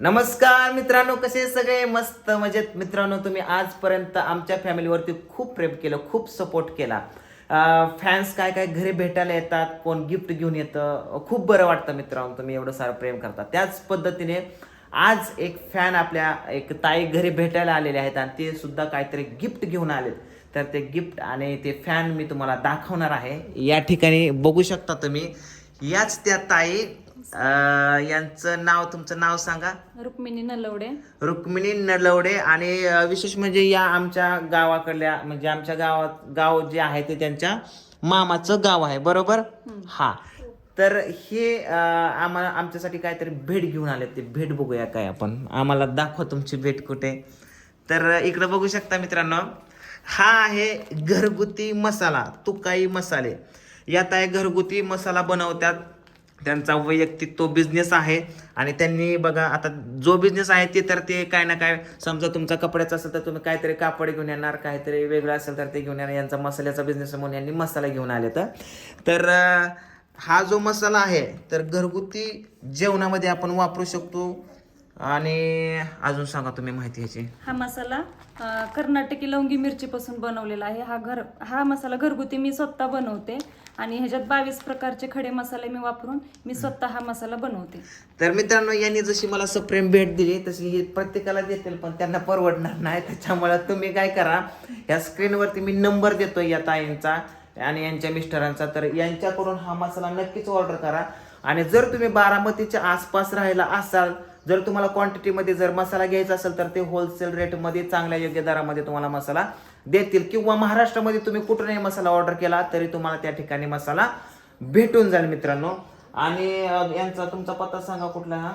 नमस्कार मित्रांनो कसे सगळे? मस्त मजेत. मित्रांनो तुम्ही आजपर्यंत आमच्या फॅमिलीवरती खूप प्रेम केलं खूप सपोर्ट केला. फॅन्स काय काय घरी भेटायला येतात कोण गिफ्ट घेऊन येतं खूप बरं वाटतं मित्रांनो तुम्ही एवढं सारं प्रेम करता. त्याच पद्धतीने आज एक फॅन आपल्या एक ताई घरी भेटायला आलेले आहेत आणि ते सुद्धा काहीतरी गिफ्ट घेऊन आलेत. तर ते गिफ्ट आणि ते फॅन मी तुम्हाला दाखवणार आहे. या ठिकाणी बघू शकता तुम्ही याच त्या ताई अं, यांचं नाव तुमचं नाव सांगा. रुक्मिणी नलवडे. रुक्मिणी नलवडे आणि अं, विशेष म्हणजे या आमच्या गावाकडल्या म्हणजे आमच्या गावात गाव जे आहे ते त्यांच्या मामाचं गाव आहे बरोबर? हा. तर हे अं, आम्हाला आमच्यासाठी काहीतरी भेट घेऊन आले ते. भेट बघूया काय आपण. आम्हाला दाखवा तुमची भेट कुठे. तर इकडं बघू शकता मित्रांनो. हा आहे घरगुती मसाला तुकाई मसाले. यात आहे घरगुती मसाला बनवतात. त्यांचा वैयक्तिक तो बिझनेस आहे आणि त्यांनी बघा आता जो बिझनेस आहे ते तर ते काय ना काय समजा तुमचा कपड्याचा असेल तर तुम्ही काहीतरी कापड घेऊन येणार काहीतरी वेगळं असेल तर ते घेऊन येणार. यांचा मसाल्याचा बिझनेस म्हणून यांनी मसाला घेऊन आले तर. तर हा जो मसाला आहे तर घरगुती जेवणामध्ये आपण वापरू शकतो. आणि अजून सांगा तुम्ही माहिती ह्याची हा मसाला कर्नाटकी लवंगी मिरचीपासून बनवलेला आहे. हा घर हा मसाला घरगुती मी स्वतः बनवते. आणि ह्याच्यात बावीस प्रकारचे खडे मसाले मी वापरून मी स्वतः हा मसाला बनवते. तर मित्रांनो यांनी जशी मला सप्रेम भेट दिली तशी ही प्रत्येकाला देतील पण त्यांना परवडणार नाही. त्याच्यामुळे तुम्ही काय करा या स्क्रीनवरती मी नंबर देतो या ताईंचा आणि यांच्या मिस्टरांचा. तर यांच्याकडून हा मसाला नक्कीच ऑर्डर करा. आणि जर तुम्ही बारामतीच्या आसपास राहिला असाल जर तुम्हाला क्वांटिटीमध्ये जर मसाला घ्यायचा असेल तर ते होलसेल रेटमध्ये चांगल्या योग्य दरामध्ये तुम्हाला मसाला देतील. किंवा महाराष्ट्रामध्ये तुम्ही कुठूनही मसाला ऑर्डर केला तरी तुम्हाला त्या ठिकाणी मसाला भेटून जाईल मित्रांनो. आणि यांचा तुमचा पत्ता सांगा कुठला हा?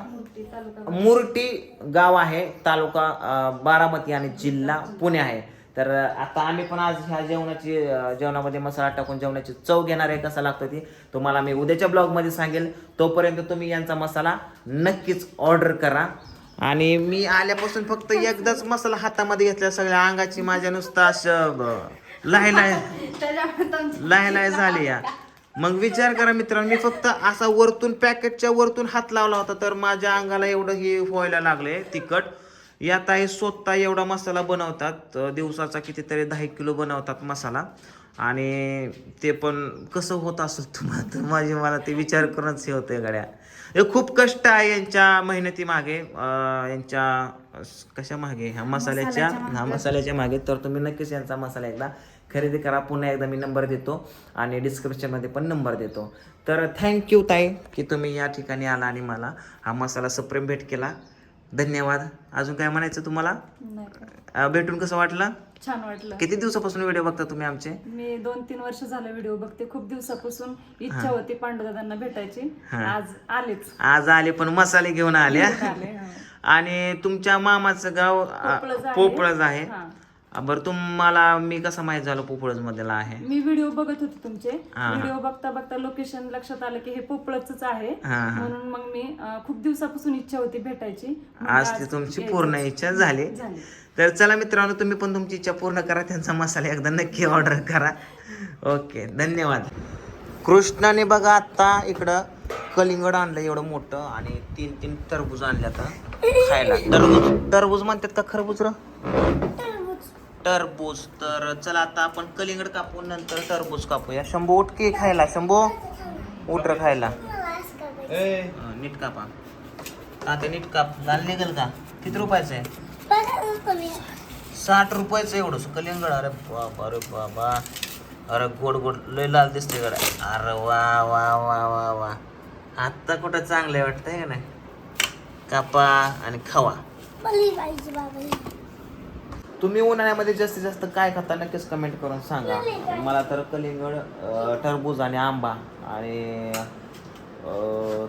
मुरटी गाव. आहे तालुका बारामती आणि जिल्हा पुणे आहे. तर आता आम्ही पण आज ह्या जेवणाची जेवणामध्ये मसाला टाकून जेवणाची चव घेणार आहे कसा लागतो ती तुम्हाला मी उद्याच्या ब्लॉगमध्ये सांगेल. तोपर्यंत तुम्ही यांचा मसाला नक्कीच ऑर्डर करा. आणि मी आल्यापासून फक्त एकदाच मसाला हातामध्ये घेतला सगळ्या अंगाची माझ्या नुसतं असं ब- लाय लाय झाली या. मग विचार करा मित्रांनो मी फक्त असा वरतून पॅकेटच्या वरतून हात लावला होता तर माझ्या अंगाला एवढं हे व्हायला लागले तिखट. यात आहे स्वतः एवढा मसाला बनवतात दिवसाचा कितीतरी दहा किलो बनवतात मसाला. आणि ते पण कसं होत असेल तुम्हाला तर माझे मला ते विचार करूनच हे होतंय गड्या. हे खूप कष्ट आहे यांच्या मेहनती मागे यांच्या कशा मागे? ह्या मसाल्याच्या हा मसाल्याच्या मागे. तर तुम्ही नक्कीच यांचा मसाला एकदा खरेदी करा. पुन्हा एकदा मी नंबर देतो आणि डिस्क्रिप्शनमध्ये पण नंबर देतो. तर थँक्यू ताई की तुम्ही या ठिकाणी आला आणि मला हा मसाला सप्रेम भेट केला. धन्यवाद. अजून काय म्हणायचं तुम्हाला? भेटून कसं वाटलं? छान वाटलं. किती दिवसापासून व्हिडिओ बघता तुम्ही आमचे? मी दोन तीन वर्ष झालं व्हिडिओ बघते. खूप दिवसापासून इच्छा होती पांडुदादांना भेटायची. आज आलेच. आज आले पण मसाले घेऊन आले आले हा. आणि तुमच्या मामाचं गाव अं, पोपळज आहे. हा. बरं तुम्हाला मी कसं माहीत झालो पोपळज मधला आहे? मी व्हिडिओ बघत होते तुमचे. हा. व्हिडिओ बघता बघता लोकेशन लक्षात आलं की हे पोपळच आहे. हा, हा. म्हणून मग मी अ, खूप दिवसापासून इच्छा होती भेटायची. म्हणलं आज ती तुमची पूर्ण इच्छा झाली. झाली. तर चला मित्रांनो तुम्ही पण तुमची इच्छा पूर्ण करा. त्यांचा मसाला एकदा नक्की ऑर्डर करा. ओके धन्यवाद. कृष्णाने बघा आता इकडं कलिंगड आणलं एवढं मोठं आणि तीन तीन टरबूज आणले आता खायला. टरबूज टरबूज म्हणतात का खरबूज र? टरबूज. तर चला आता आपण कलिंगड कापू नंतर टरबूज कापूया. शंभू उठ की खायला. शंभू उठ र खायला. नीट कापा. का ते नीट काप. लाल निघेल का? किती रुपयाचं आहे? साठ रुपयाचं एवढं कलिंगड अरे बाबा अरे बाबा. अरे गोड गोड. लय लाल दिसते गड्या. अरे वा वा वा वा वा. आत्ता कुठं चांगलं वाटतंय का नाही? कापा आणि खावा. तुम्ही उन्हाळ्यामध्ये जास्तीत जास्त काय खाता नक्कीच कमेंट करून सांगा. मला तर कलिंगड टरबूज आणि आंबा आणि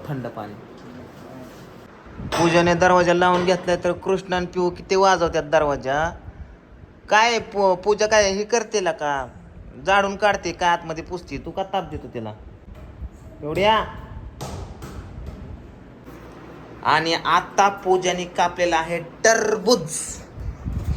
थंड पाणी. पूजाने दरवाजा लावून घेतलाय तर कृष्ण आणि पिऊ किती वाजवतात दरवाजा? काय पू- पूजा काय हे करते ला का? जाडून काढते काय आतमध्ये पुसते. तू का ताप देतो तिला? एवढ्या? आणि आता पूजाने कापलेला आहे टरबूज.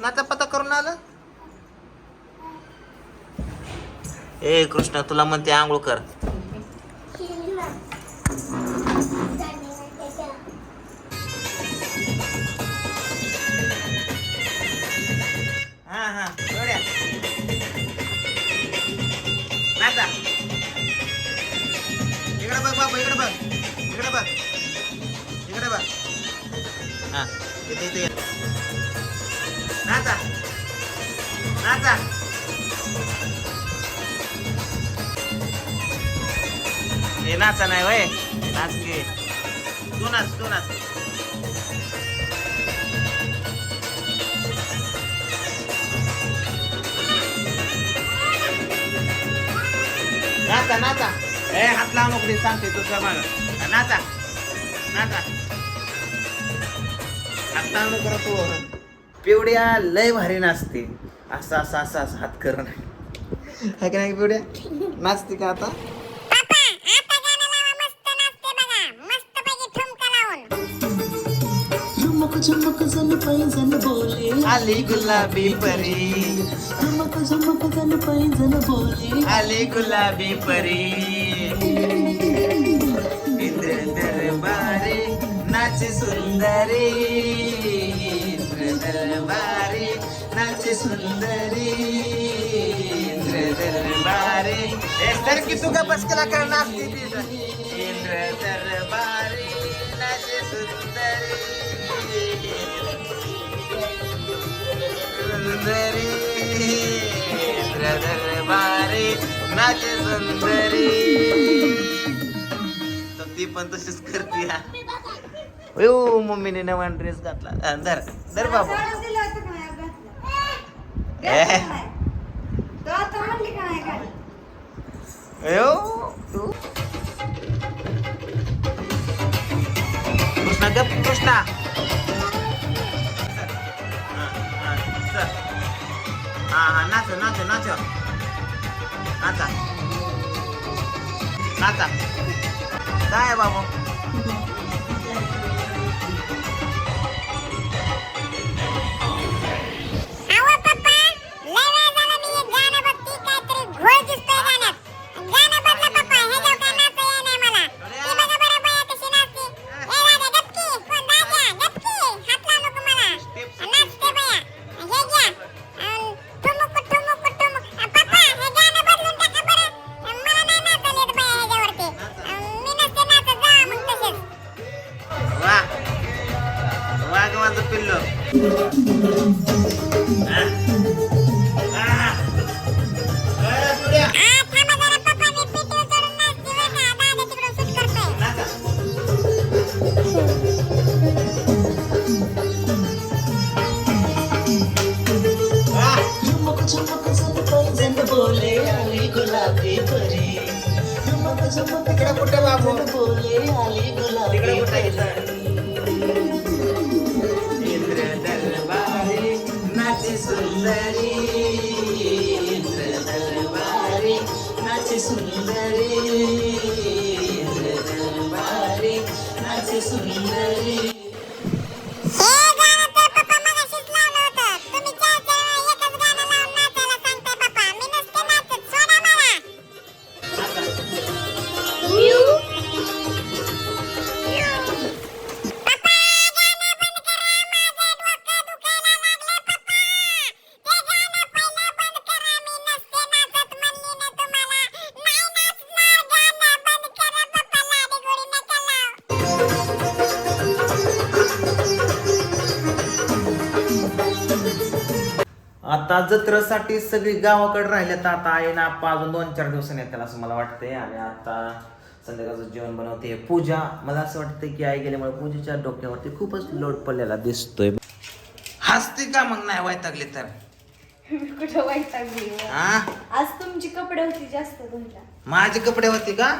नाटापटा करून आलं. ए कृष्णा तुला म्हणते आंघोळ कर. हा हा नाचा इकडे बघ बाबा इकडे बघ. इकडे बघ. इकडे बघ. हा. इथे इथे. नाचा. नाचा. हे नाचा नाही वय. नाच की तू नाच तू नाच. नाचा नाचा. ए हात लावू नको सांगते तुझ्या माग. नाचा. नाचा. हात लावू नको तू पिवड्या लय भारी नाचते. असं असं असं असं हात करून है का नाही पिवड्या? नाचते का आता? झुमक झुमक जन पैजन बोले. आली गुलाबी परी. झुमक झुमक जन पैजन बोले. आली गुलाबी परी. इंद्र दरबारी नाचे सुंदरी. दरबारी नाचे सुंदरी. इंद्र दरबारी. ए की तुका बस केला कर नाचते इंद्र दरबारी नाचे सुंदरी. सुंदरी. इंद्र दरबारी नाचे सुंदरी. तर ती पण तशीच करते हा. अयो मम्मीने नवा ड्रेस घातला. हा, धर. धर बाबू. तू कृष्णा गप कृष्णा. हा, हा. हा हा नाच नाच नाच. नाचा. नाचा. काय बाबू? नाचे सुंदरी इंद्र दरबारी नाचे सुंदरी इंद्र दरबारी नाचे आता जत्रेसाठी सगळी गावाकडे राहिले तर आता आहे ना आप्पा अजून दोन चार दिवसांनी येतील असं मला वाटतंय. आणि आता संध्याकाळचं जेवण बनवते. पूजा मला असं वाटतं की आई गेल्यामुळे पूजेच्या डोक्यावरती खूपच लोड पडलेला दिसतोय. हसते का मग नाही वैतागली तर? कुठं वाईट लागली हा? आज तुमची कपडे होती जास्त धुयला माझे कपडे होते का?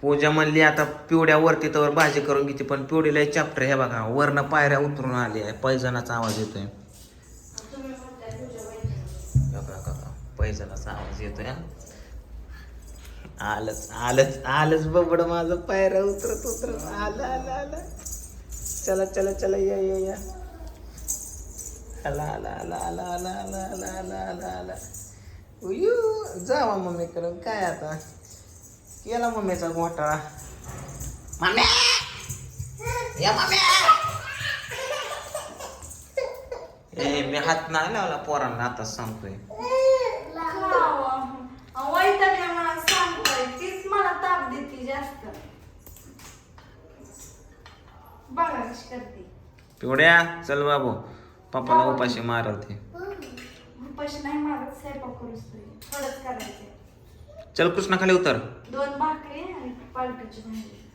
पूजा म्हणली आता पिवड्या वरती तर भाजी करून घेते पण पिवडीला चॅप्टर हे बघा. वरनं पायऱ्या उतरून आली आहे पैजणाचा आवाज येतोय. बघा, बघा, आवाज येतोय आलच आलंच आलंच आलंच बबड माझं पायऱ्या उतरत उतरत आलं आलं आलं. चला चला चला या या या. आला आला आला आला आला आला आला आला आला आला. उयू जावा मम्मी करून काय आता? केला मम्मीचा घोटाळा. मम्मी! या मम्मी! ए मी हात नाही लावला पोरांना आता सांगतोय वैतागल्या मला सांगतोय तीच मला ताप देते जास्त करते. पिवड्या चल बाबू. पप्पाला उपाशी मारवते. उपाशी नाही मारत स्वयंपाक करूच थोडंच करायचं. चल कृष्णा खाली उतर. दोन भाकरी आणि पालकाची भाजी